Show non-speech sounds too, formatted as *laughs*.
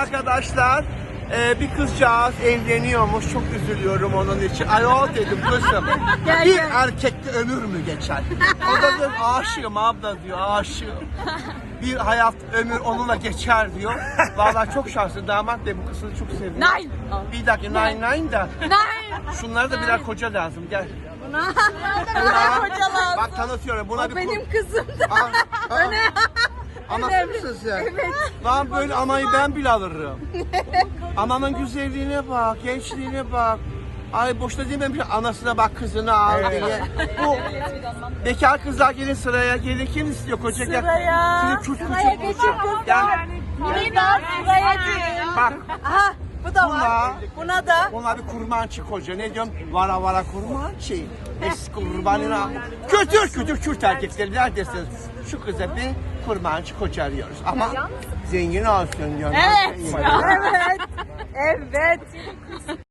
Arkadaşlar e, bir kızcağız evleniyormuş. Çok üzülüyorum onun için. Ayol dedim kızım. Bir erkekte ömür mü geçer? O da diyor aşığım abla diyor aşığım. Bir hayat ömür onunla geçer diyor. Vallahi çok şanslı damat da bu kızı çok seviyor. Nine. Bir dakika nine nine da. Nine. Şunlara da birer koca lazım gel. Buna. *laughs* Buna- koca lazım. Bak tanıtıyorum. Buna bir ko- Benim kızım da. Aa, aa. Anlatır mısın sen? Evet. Lan böyle amayı ben bile alırım. Ananın güzelliğine bak, gençliğine bak. Ay boşta dememiş anasına bak kızını al diye. Bu bekar kızlar gelin sıraya gelin kim istiyor koca gel. Sıraya. Şimdi küçük Sıraya küçük geçin kızlar. Gel. Kızlar sıraya girin. Bak Aha da var. Buna- Buna da. onlar bir kurmançı koca ne diyorum vara vara kurmançı. Eski kurbanına. Kütür kütür Kürt erkekleri neredesiniz? Şu kıza bir kurmançı koca arıyoruz. Ama zengin olsun diyorum. Evet. Evet. Evet.